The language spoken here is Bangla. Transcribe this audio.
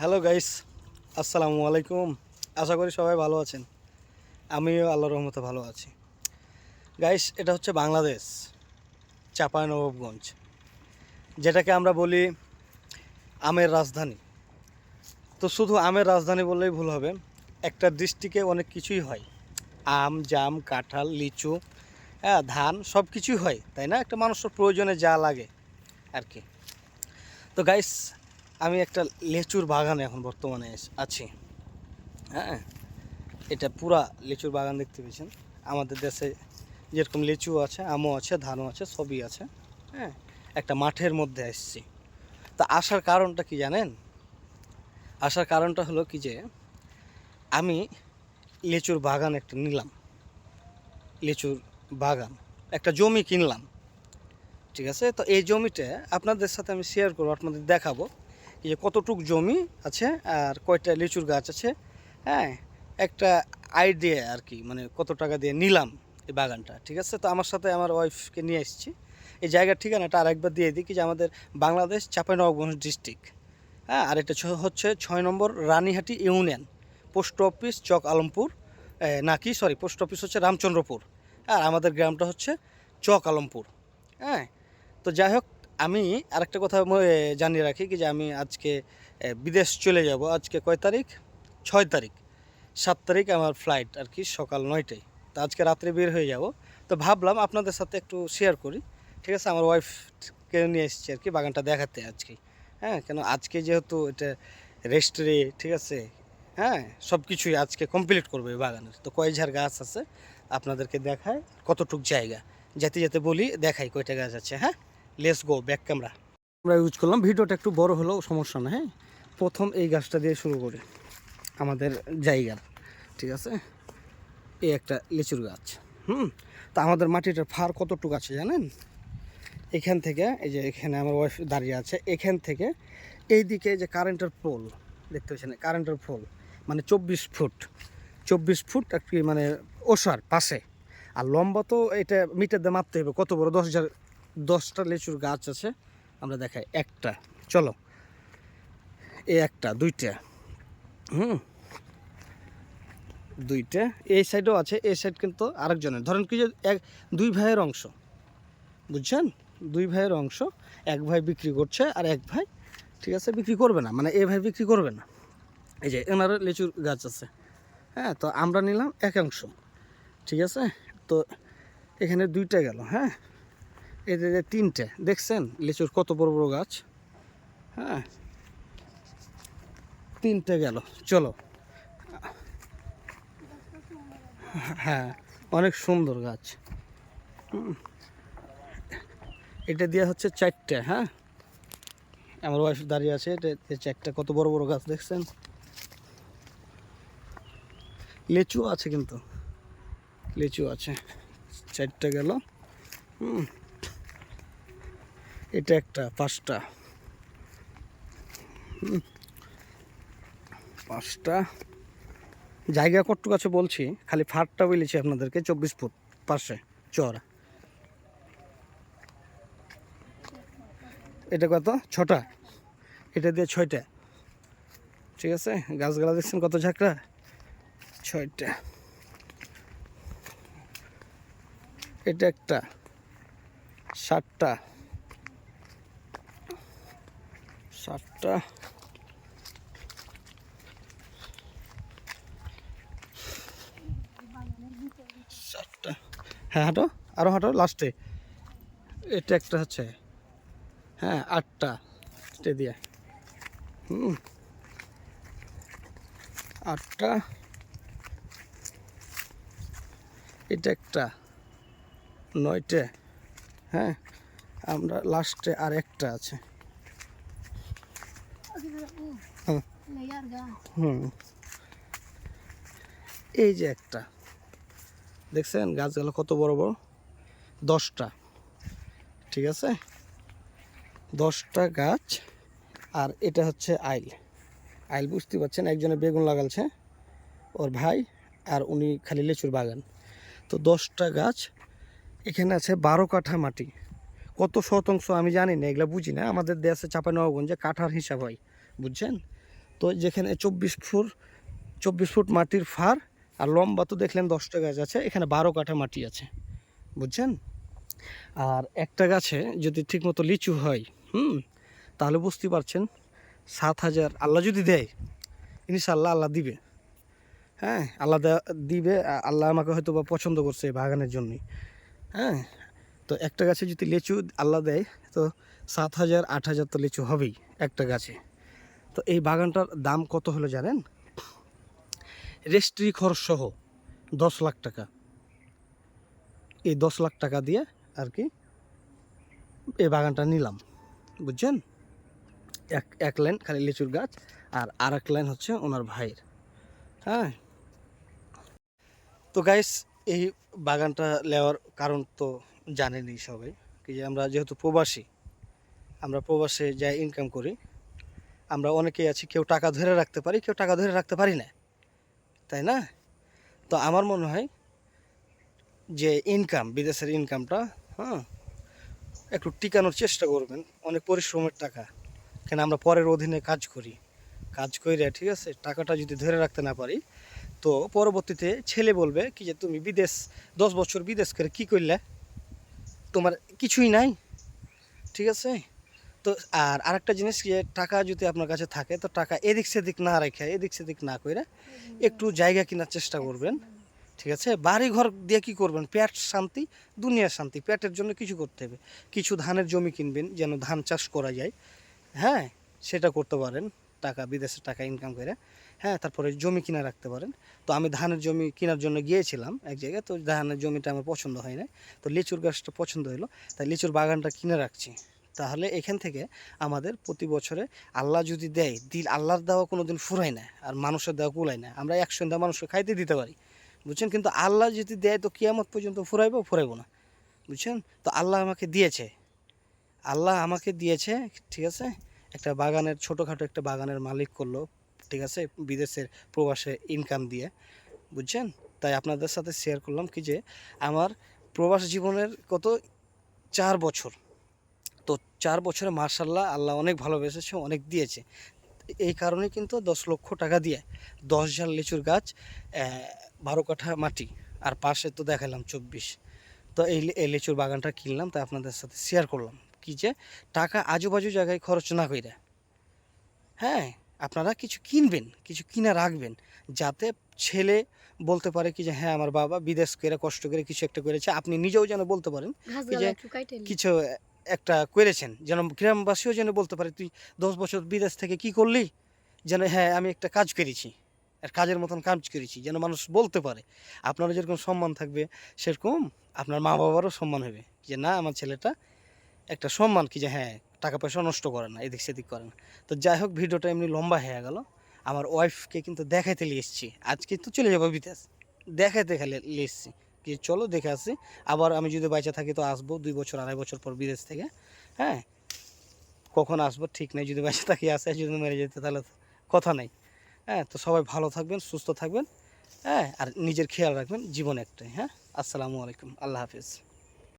হ্যালো গাইস, আসসালামু আলাইকুম। আশা করি সবাই ভালো আছেন। আমিও আল্লাহর রহমতে ভালো আছি। গাইস, এটা হচ্ছে বাংলাদেশ চাঁপাইনবাবগঞ্জ যেটাকে আমরা বলি আমের রাজধানী। তো শুধু আমের রাজধানী বললেই ভুল হবে, একটা ডিস্ট্রিক্টে অনেক কিছুই হয়। আম, জাম, কাঁঠাল, লিচু হ্যাঁ ধান, সব কিছুই হয়, তাই না? একটা মানুষের প্রয়োজনে যা লাগে আর কি। তো গাইস আমি একটা লেচুর বাগানে এখন বর্তমানে আছি। হ্যাঁ? এটা পুরা লিচুর বাগান দেখতে পেয়েছেন। আমাদের দেশে যেরকম লিচু আছে, আমও আছে, ধানও আছে, সবই আছে। হ্যাঁ? একটা মাঠের মধ্যে এসছি। তা আসার কারণটা কি জানেন? আসার কারণটা হলো কি যে, আমি লিচুর বাগান একটা নিলাম। লিচুর বাগান। একটা জমি কিনলাম। ঠিক আছে? তো এই জমিটা আপনাদের সাথে আমি শেয়ার করব, আপনাদের দেখাবো। এই যে কতটুক জমি আছে আর কয়টা লিচুর গাছ আছে হ্যাঁ একটা আইডিয়া আর কি মানে কত টাকা দিয়ে নিলাম এই বাগানটা ঠিক আছে? তো আমার সাথে আমার ওয়াইফকে নিয়ে এসেছি। এই জায়গার ঠিকানাটা আরেকবার দিয়ে দিই কি যে আমাদের বাংলাদেশ চাঁপাইনবাবগঞ্জ ডিস্ট্রিক্ট হ্যাঁ আর এটা হচ্ছে ছয় number Ranihati union post office Chak Alampur এ, না কি সরি পোস্ট অফিস হচ্ছে রামচন্দ্রপুর আর আমাদের গ্রামটা হচ্ছে চক আলমপুর হ্যাঁ? তো যাই হোক আমি আরেকটা কথা জানিয়ে রাখি কি যে আমি আজকে বিদেশ চলে যাব। আজকে কয় তারিখ? ছয় তারিখ। সাত তারিখ আমার ফ্লাইট আর কি সকাল নয়টায়। তো আজকে রাত্রে বের হয়ে যাব। তো ভাবলাম আপনাদের সাথে একটু শেয়ার করি। ঠিক আছে? আমার ওয়াইফকে নিয়ে এসেছি আর কি বাগানটা দেখাতে আজকে। হ্যাঁ? কেন আজকে যেহেতু এটা রেস্টরে ঠিক আছে? হ্যাঁ? সব কিছুই আজকে কমপ্লিট করবে বাগানের। তো কয় ঝাড় গাছ আছে? আপনাদেরকে দেখায় কতটুক জায়গা। যেতে যেতে বলি, দেখাই কয়টা গাছ আছে। হ্যাঁ? লেস গো ব্যাক ক্যামেরা আমরা ইউজ করলাম। ভিডিওটা একটু বড় হলেও সমস্যা না হ্যাঁ? প্রথম এই গাছটা দিয়ে শুরু করি। আমাদের জায়গার, ঠিক আছে? এই একটা লিচুর গাছ, হুম? তা আমাদের মাটিটার ফার কতটুকু আছে জানেন? এখান থেকে, এই যে এখানে আমার ওয়াইফ দাঁড়িয়ে আছে, এখান থেকে এই দিকে যে কারেন্টের পোল দেখতে পাচ্ছেন? কারেন্টের পোল মানে চব্বিশ ফুট চব্বিশ ফুট আর কি মানে ওষার পাশে। আর লম্বা তো এটা মিটার দিয়ে মাপতে হবে, কত বড়? দশ হাজার দশটা লিচুর গাছ আছে, আমরা দেখাই একটা। চলো এ একটা, দুইটা। হুম, দুইটা। এই সাইডও আছে, এই সাইড কিন্তু আরেকজনের। ধরেন কি যে এক, দুই ভাইয়ের অংশ, বুঝছেন? দুই ভাইয়ের অংশ, এক ভাই বিক্রি করছে আর এক ভাই ঠিক আছে বিক্রি করবে না মানে এ ভাই বিক্রি করবে না। এই যে এনার লিচুর গাছ আছে হ্যাঁ তো আমরা নিলাম একাংশ ঠিক আছে? তো এখানে দুইটা গেল হ্যাঁ? এই যে তিনটে, দেখছেন? লিচুর কত বড় বড় গাছ। হ্যাঁ? তিনটে গেল, চলো। হ্যাঁ অনেক সুন্দর গাছ। এটা দিয়ে হচ্ছে চারটে হ্যাঁ? আমার ওয়াইফ দাঁড়িয়ে আছে, এটা চারটে, কত বড় বড় গাছ, দেখছেন? লিচু আছে কিন্তু। লিচু আছে, চারটে গেল। হুম। এটা একটা, পাঁচটা। পাঁচটা। জায়গা কটটুক আছে বলছি, খালি ফাটটা বলেছি আপনাদেরকে, চব্বিশ ফুট পাশে, চওড়া। এটা কত? ছটা। এটা দিয়ে ছয়টা। ঠিক আছে? গাছগুলা দেখছেন কত ঝাঁকড়া? ছয়টা। এটা একটা। ষাটটা ষাটটা হ্যাঁ হাঁটো। আরও হাঁটো, লাস্টে। এটা একটা হচ্ছে। হ্যাঁ আটটা। এটা দিয়ে। হুম। আটটা। এটা একটা। নয়টে। হ্যাঁ আমরা লাস্টে আর একটা আছে। এই যে একটা। দেখছেন? গাছগুলো কত বড় বড়? দশটা। ঠিক আছে? দশটা গাছ আর এটা হচ্ছে আইল। আইল বুঝতে পারছেন? একজনে বেগুন লাগালছে, ওর ভাই আর উনি খালি লিচুর বাগান। তো দশটা গাছ, এখানে আছে বারো কাঠা মাটি। কত শতাংশ আমি জানি না, এগুলো বুঝি না। আমাদের দেশে চাপানবাবগঞ্জে কাঠার হিসাব হয়। বুঝছেন? তো যেখানে চব্বিশ ফুট চব্বিশ ফুট মাটির ফার আর লম্বা তো দেখলেন দশটা গাছ আছে, এখানে বারো কাঠা মাটি আছে, বুঝছেন? আর একটা গাছে যদি ঠিকমতো লিচু হয়, হুম, তাহলে বুঝতে পারছেন সাত হাজার আল্লাহ যদি দেয় ইনশাল্লাহ আল্লাহ দিবে। হ্যাঁ আল্লাহ দিবে, আল্লাহ আমাকে হয়তো বা পছন্দ করছে এই বাগানের জন্যই। হ্যাঁ তো একটা গাছে যদি লিচু আল্লাহ দেয়, তো সাত হাজার, আট হাজার তো লিচু হবেই একটা গাছে। তো এই বাগানটার দাম কত হলো জানেন? রেজিস্ট্রি খরচ সহ দশ লাখ টাকা। এই দশ লাখ টাকা দিয়ে আর কি এই বাগানটা নিলাম, বুঝছেন? এক এক লাইন খালি লিচুর গাছ আর আর এক লাইন হচ্ছে ওনার ভাইয়ের হ্যাঁ? তো গাইস এই বাগানটা নেওয়ার কারণ তো জানেনই সবাই। কি যে আমরা যেহেতু প্রবাসী, আমরা প্রবাসে যাই ইনকাম করি আমরা অনেকেই আছি, কেউ টাকা ধরে রাখতে পারি, কেউ টাকা ধরে রাখতে পারি না। তাই না? তো আমার মনে হয় যে ইনকাম বিদেশের ইনকামটা হ্যাঁ একটু টিকানোর চেষ্টা করবেন। অনেক পরিশ্রমের টাকা। কেন আমরা পরের অধীনে কাজ করি। কাজ করে ঠিক আছে, টাকাটা যদি ধরে রাখতে না পারি, তো পরবর্তীতে ছেলে বলবে কি যে, তুমি বিদেশ, দশ বছর বিদেশ করে কি করলে? তোমার কিছুই নাই। ঠিক আছে? তো আর আরেকটা জিনিস যে টাকা যদি আপনার কাছে থাকে তো টাকা এদিক সেদিক না রেখে এদিক সেদিক না করে একটু জায়গা কেনার চেষ্টা করবেন ঠিক আছে? বাড়ি ঘর দিয়ে কি করবেন? পেট শান্তি দুনিয়ার শান্তি পেটের জন্য কিছু করতে হবে। কিছু ধানের জমি কিনবেন যেন ধান চাষ করা যায়। হ্যাঁ? সেটা করতে পারেন টাকা বিদেশের টাকা ইনকাম করে। হ্যাঁ? তারপরে জমি কিনে রাখতে পারেন। তো আমি ধানের জমি কেনার জন্য গিয়েছিলাম এক জায়গায় তো ধানের জমিটা আমার পছন্দ হয় না তো লিচুর গাছটা পছন্দ হলো তাই লিচুর বাগানটা কিনে রাখছি। তাহলে এখান থেকে আমাদের প্রতি বছরে আল্লাহ যদি দেয়, দিল আল্লাহর দেওয়া কোনো দিন ফুরাই না, আর মানুষের দেওয়া কুলায় না। আমরা একশো দেওয়া মানুষকে খাইতে দিতে পারি। বুঝছেন? কিন্তু আল্লাহ যদি দেয়, তো কিয়ামত পর্যন্ত ফুরাইবো ফুরাইবো না। বুঝছেন? তো আল্লাহ আমাকে দিয়েছে। আল্লাহ আমাকে দিয়েছে, ঠিক আছে? একটা বাগানের, ছোটোখাটো একটা বাগানের মালিক করল, ঠিক আছে? বিদেশের প্রবাসে ইনকাম দিয়ে। বুঝছেন? তাই আপনাদের সাথে শেয়ার করলাম কি যে, আমার প্রবাস জীবনের কত? চার বছর। তো চার বছরে মার্শাল্লাহ আল্লাহ অনেক ভালোবেসেছে অনেক দিয়েছে। এই কারণে কিন্তু দশ লক্ষ টাকা দিয়ে দশ ঝাল লিচুর গাছ বারো কাঠা মাটি আর পাশে তো দেখালাম চব্বিশ। তো এই এই লিচুর বাগানটা কিনলাম তাই আপনাদের সাথে শেয়ার করলাম। কি যে টাকা আজুবাজু জায়গায় খরচ না কইরা। হ্যাঁ আপনারা কিছু কিনবেন কিছু কিনে রাখবেন যাতে ছেলে বলতে পারে কি যে হ্যাঁ আমার বাবা বিদেশ করে কষ্ট করে কিছু একটা করেছে। আপনি নিজেও যেন বলতে পারেন যে। কিছু একটা করেছেন। যেন গ্রামবাসীও যেন বলতে পারে, তুই দশ বছর বিদেশ থেকে কি করলি? যেন হ্যাঁ আমি একটা কাজ করেছি, আর কাজের মতন কাজ করেছি, যেন মানুষ বলতে পারে, আপনারও যেরকম সম্মান থাকবে, সেরকম আপনার মা বাবারও সম্মান হবে। যে, না, আমার ছেলেটা একটা সম্মান কি যে হ্যাঁ টাকা পয়সা নষ্ট করে না, এদিক সেদিক করে না। তো যাই হোক, ভিডিওটা এমনি লম্বা হয়ে গেল। আমার ওয়াইফকে কিন্তু দেখাইতে নিয়ে এসেছি। আজকে তো চলে যাব বিদেশ। দেখাইতে খালি নিয়ে এসেছি। কি চলো দেখে আসি। আবার আমি যদি বাইচা থাকি তো আসব দুই বছর, আড়াই বছর পর বিদেশ থেকে হ্যাঁ? কখন আসব ঠিক নেই, যদি বাইচা থাকি আসে, যদি মেরে যেতে তাহলে কথা নেই হ্যাঁ? তো সবাই ভালো থাকবেন, সুস্থ থাকবেন হ্যাঁ? আর নিজের খেয়াল রাখবেন, জীবন একটাই হ্যাঁ? আসসালামু আলাইকুম, আল্লাহ হাফিজ।